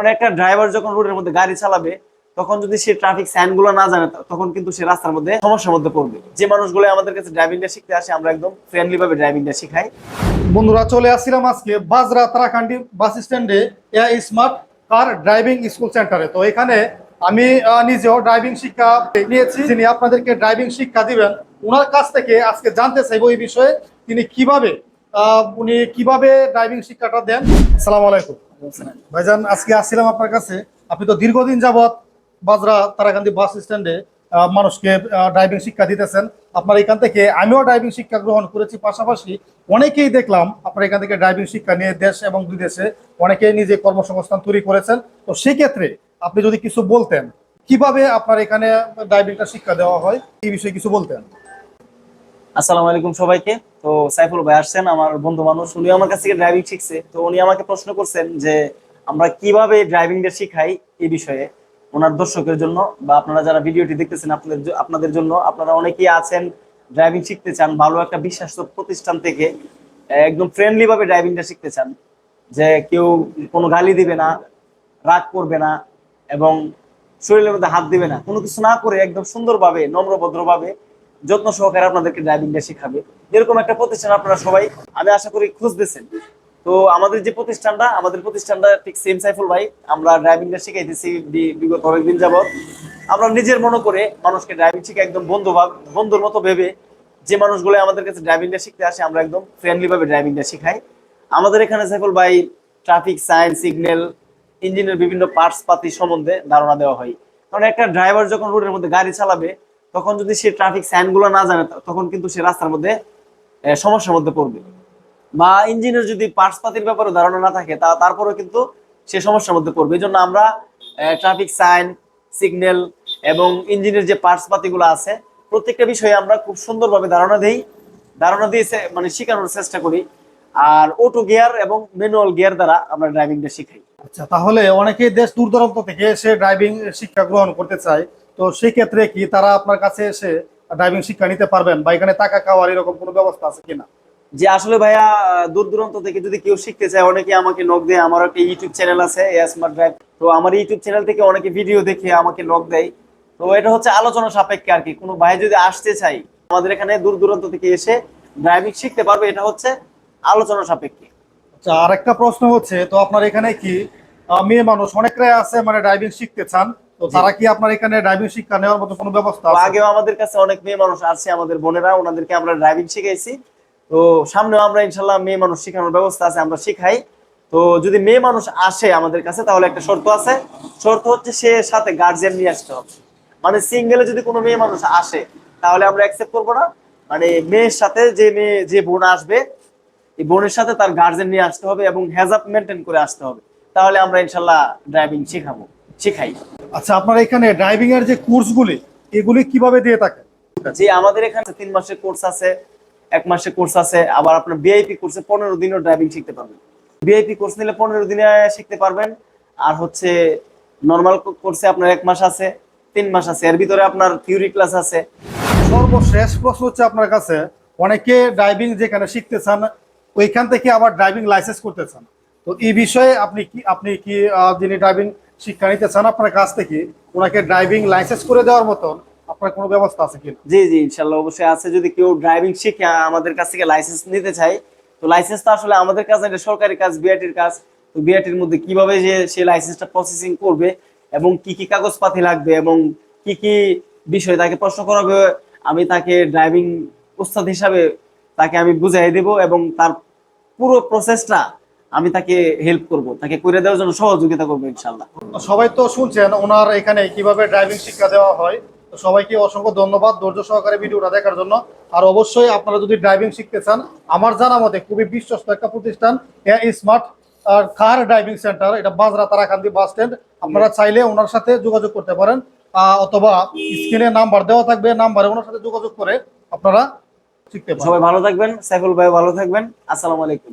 কারণ একটা ড্রাইভার যখন রোডের মধ্যে গাড়ি চালাবে, তখন যদি সে ট্রাফিক সাইনগুলো না জানে তখন কিন্তু সে রাস্তার মধ্যে সমস্যার মধ্যে পড়বে। যে মানুষগুলো আমাদের কাছে ড্রাইভিংটা শিখতে আসে, আমরা একদম ফ্রেন্ডলি ভাবে ড্রাইভিংটা শিখাই। বন্ধুরা, চলে আসছিলাম আজকে বাজরা তারাকান্দি বাস স্ট্যান্ডে AI smart car driving school সেন্টারে তো এখানে আমি নিজেও ড্রাইভিং শিক্ষা নিয়েছি। যিনি আপনাদেরকে ড্রাইভিং শিক্ষা দিবেন ওনার কাছ থেকে আজকে জানতে চাইব এই বিষয়ে, তিনি কীভাবে উনি কীভাবে ড্রাইভিং শিক্ষাটা দেন। আসসালামু আলাইকুম। ভাইজান, আজকে আসছিলাম আপনার কাছে। আপনি তো দীর্ঘদিন যাবত বাজরা তারাকান্দি বাস স্ট্যান্ডে মানুষকে ড্রাইভিং শিক্ষা দিতেছেন। আপনার এখান থেকে আমিও ড্রাইভিং শিক্ষা গ্রহণ করেছি। পাশাপাশি অনেকেই দেখলাম আপনার এখান থেকে ড্রাইভিং শিক্ষা নিয়ে দেশ এবং বিদেশে অনেকেই নিজে কর্মসংস্থান তৈরি করেছেন। তো সেক্ষেত্রে আপনি যদি কিছু বলতেন, কীভাবে আপনার এখানে ড্রাইভিংটা শিক্ষা দেওয়া হয়, এই বিষয়ে কিছু বলতেন? আসসালামু আলাইকুম সবাইকে। তো সাইফুল ভাই আসছেন, আমার বন্ধু মানুষ। উনি আমার কাছ থেকে ড্রাইভিং শিখছে। তো উনি আমাকে প্রশ্ন করছেন যে, আমরা কীভাবে ড্রাইভিংটা শিখাই এই বিষয়ে? ওনার দর্শকের জন্য বা আপনারা যারা ভিডিওটি দেখতেছেন আপনাদের আপনাদের জন্য, আপনারা অনেকেই আছেন ড্রাইভিং শিখতে চান, ভালো একটা বিশ্বাস প্রতিষ্ঠান থেকে একদম ফ্রেন্ডলি ভাবে ড্রাইভিংটা শিখতে চান। যে কেউ কোনো গালি দিবে না, রাগ করবে না, এবং শরীরের মধ্যে হাত দিবে না। কোনো কিছু না করে একদম সুন্দরভাবে নম্রভদ্রভাবে যত্ন সহকারে আপনাদেরকে ড্রাইভিংটা শেখাবে। এরকম একটা প্রতিষ্ঠান আপনারা সবাই, আমি আশা করি খুঁজতেছেন। তো আমাদের যে প্রতিষ্ঠানটা, আমাদের প্রতিষ্ঠানটা ঠিক সেম সাইফুল ভাই, আমরা ড্রাইভিংটা শিখাইতেছি বিগত অনেকদিন যাবত আমরা নিজের মনে করে মানুষকে ড্রাইভিং শিখে একদম বন্ধু ভাব বন্ধুর মতো ভেবে যে মানুষগুলো আমাদের কাছে ড্রাইভিংটা শিখতে আসে, আমরা একদম ফ্রেন্ডলি ভাবে ড্রাইভিংটা শিখাই। আমাদের এখানে সাইফুল ভাই ট্রাফিক সাইন সিগন্যাল ইঞ্জিনের বিভিন্ন পার্টস পাতি সম্বন্ধে ধারণা দেওয়া হয়। কারণ একটা ড্রাইভার যখন রোডের মধ্যে গাড়ি চালাবে তখন যদি সে ট্রাফিক সাইনগুলো না জানে তখন কিন্তু সে রাস্তার মধ্যে সমস্যার মধ্যে পড়বে। বা ইঞ্জিনের যদি পার্টস পাতির ব্যাপারে ধারণা না থাকে, তা তারপরেও কিন্তু সে সমস্যার মধ্যে পড়বে। এই জন্য আমরা ট্রাফিক সাইন সিগন্যাল এবং ইঞ্জিনের যে পার্টস পাতিগুলো আছে, প্রত্যেকটা বিষয়ে আমরা খুব সুন্দরভাবে ধারণা দিই। ধারণা দিয়ে মানে শেখানোর চেষ্টা করি। আর অটো গিয়ার এবং ম্যানুয়াল গিয়ার দ্বারা আমরা ড্রাইভিংটা শিখাই। আচ্ছা তাহলে অনেকেই দেশ দূর দূরান্ত থেকে এসে ড্রাইভিং শিক্ষা গ্রহণ করতে চায়। তো সেই ক্ষেত্রে কি তারা আপনার কাছে এসে ড্রাইভিং শিক্ষা নিতে পারবেন? বা এখানে টাকা খাওয়ার এরকম কোনো ব্যবস্থা আছে কিনা? যে আসলে ভাইয়া দূর দূরান্ত থেকে যদি কেউ শিখতে চায় অনেকে আমাকে নক দেয়। আমার একটা ইউটিউব চ্যানেল আছে স্মার্ট ড্রাইভ তো আমার ইউটিউব চ্যানেল থেকে অনেকে ভিডিও দেখে আমাকে নক দেয়। তো এটা হচ্ছে আলোচনা সাপেক্ষে আর কি। কোনো ভাই যদি আসতে চাই আমাদের এখানে দূর দূরান্ত থেকে এসে ড্রাইভিং শিখতে পারবে এটা হচ্ছে আলোচনা সাপেক্ষে। আচ্ছা আর একটা প্রশ্ন হচ্ছে তো আপনার এখানে কি মেয়ে মানুষ অনেকরাই আছে মানে ড্রাইভিং শিখতে চান। তো তারা কি আপনার এখানে ড্রাইভিং শিক্ষা নেওয়ার মতো কোনো ব্যবস্থা আছে? আগেও আমাদের কাছে অনেক মেয়ে মানুষ আসছে আমাদের বোনেরা ওনাদেরকে আমরা ড্রাইভিং শিখাইছি। তো সামনেও আমরা ইনশাল্লাহ মেয়ে মানুষ শেখানোর ব্যবস্থা আছে আমরা শিখাই। তো যদি মেয়ে মানুষ আসে আমাদের কাছে তাহলে একটা শর্ত আছে। শর্ত হচ্ছে সে সাথে গার্জিয়ান নিয়ে আসতে হবে। মানে সিঙ্গেলে যদি কোনো মেয়ে মানুষ আসে তাহলে আমরা অ্যাকসেপ্ট করব না। মানে মেয়ের সাথে যে মেয়ে যে বোন আসবে এই বোনের সাথে তার গার্জেন নিয়ে আসতে হবে এবং হেজাব মেনটেন করে আসতে হবে। তাহলে আমরা ইনশাল্লাহ ড্রাইভিং শেখাবো। শেখাই। আচ্ছা আপনার এখানে ড্রাইভিং এর যে কোর্সগুলি এগুলি কীভাবে দিয়ে থাকেন? যে আমাদের এখানে তিন মাসের কোর্স আছে এক মাসের কোর্স আছে আবার আপনার বিআইপি কোর্সে পনেরো দিনও ড্রাইভিং শিখতে পারবেন। বিআইপি কোর্স নিলে পনেরো দিনে শিখতে পারবেন আর হচ্ছে নর্মাল কোর্সে আপনার এক মাস আছে তিন মাস আছে এর ভিতরে আপনার থিওরি ক্লাস আছে। সর্বশেষ প্রশ্ন হচ্ছে আপনার কাছে অনেকে ড্রাইভিং যেখানে শিখতে চান ওইখান থেকে আবার ড্রাইভিং লাইসেন্স করতে চান। তো এই বিষয়ে আপনি কি আপনি কি যিনি ড্রাইভিং শিক্ষা নিতে চান আপনার কাছ থেকে, ওনাকে ড্রাইভিং লাইসেন্স করে দেওয়ার মতন আপনার কোনো ব্যবস্থা আছে কিনা? জি জি, ইনশাল্লাহ অবশ্যই আছে। যদি কেউ ড্রাইভিং শিখে আমাদের কাছ থেকে লাইসেন্স নিতে চায়, তো লাইসেন্স তো আসলে আমাদের কাছে এটা সরকারি কাজ বিআরটির কাজ। তো বিআরটির মধ্যে কীভাবে যে সে লাইসেন্সটা প্রসেসিং করবে এবং কি কি কাগজপাতি লাগবে এবং কি কি বিষয় তাকে প্রশ্ন করাবে, আমি তাকে ড্রাইভিং উস্তাদ হিসাবে তাকে আমি বুঝাই দেব এবং তার পুরো প্রসেসটা আমি তাকে হেল্প করব তাকে করে দেওয়ার জন্য সহযোগিতা করব ইনশাল্লাহ সবাই তো শুনছেন ওনার এখানে কীভাবে ড্রাইভিং শিক্ষা দেওয়া হয়। তো সবাইকে অসংখ্য ধন্যবাদ ধৈর্য সহকারে ভিডিওটা দেখার জন্য। আর অবশ্যই আপনারা যদি ড্রাইভিং শিখতে চান আমার জানা মতে খুবই বিশ্বস্ত একটা প্রতিষ্ঠান স্মার্ট আর কার ড্রাইভিং সেন্টার এটা বাজরা তারাকান্দি বাস স্ট্যান্ড। আপনারা চাইলে ওনার সাথে যোগাযোগ করতে পারেন আহ, অথবা স্ক্রিনে নাম্বার দেওয়া থাকবে নাম্বারে ওনার সাথে যোগাযোগ করে আপনারা শিখতে পারেন সবাই ভালো থাকবেন সাইফুল ভাই ভালো থাকবেন আসসালামু আলাইকুম।